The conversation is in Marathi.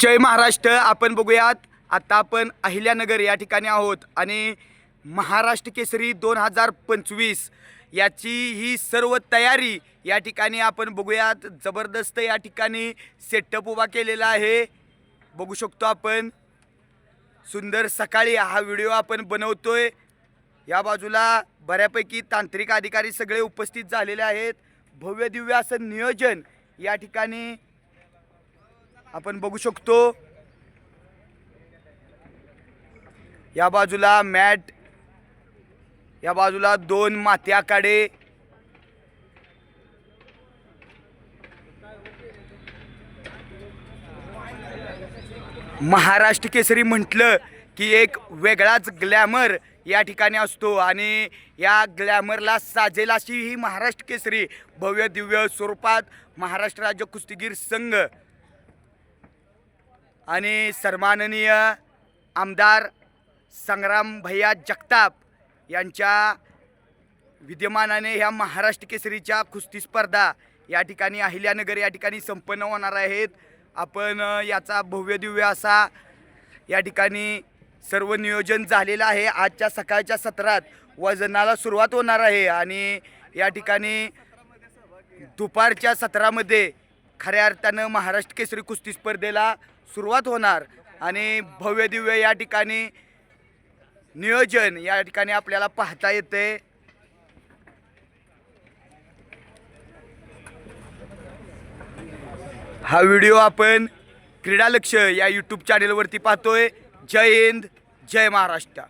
जय महाराष्ट्र आपण बघूयात. आता आपण अहिल्यानगर या ठिकाणी आहोत आणि महाराष्ट्र केसरी दोन हजार पंचवीस याची ही सर्व तयारी या ठिकाणी आपण बघूयात. जबरदस्त या ठिकाणी सेटअप उभा केलेला आहे. बघू शकतो आपण. सुंदर सकाळी हा व्हिडिओ आपण बनवतोय. या बाजूला बऱ्यापैकी तांत्रिक अधिकारी सगळे उपस्थित झालेले आहेत. भव्य दिव्य असं नियोजन या ठिकाणी आपण बघू शकतो. या बाजूला मॅट या बाजूला दोन माती काडे. महाराष्ट्र केसरी म्हटलं की एक वेगळाच ग्लॅमर या ठिकाणी असतो आणि या ग्लॅमरला साजेल अशी ही महाराष्ट्र केसरी भव्य दिव्य स्वरूपात महाराष्ट्र राज्य कुस्तीगीर संघ आणि सन्माननीय आमदार संग्राम भैया जगताप यांच्या विद्यमानाने ह्या महाराष्ट्र केसरीच्या कुस्ती स्पर्धा या ठिकाणी अहिल्यानगर या ठिकाणी संपन्न होणार आहेत. आपण याचा भव्य दिव्य असा या ठिकाणी सर्व नियोजन झालेलं आहे. आजच्या सकाळच्या सत्रात वजनाला सुरुवात होणार आहे आणि या ठिकाणी दुपारच्या सत्रामध्ये खऱ्या अर्थानं महाराष्ट्र केसरी कुस्ती स्पर्धेला सुरुवात होणार आणि भव्य दिव्य या ठिकाणी नियोजन या ठिकाणी आपल्याला पाहता येते. हा व्हिडिओ आपण क्रीडा लक्ष या यूट्यूब चॅनेलवरती पाहतोय. जय हिंद जय महाराष्ट्र.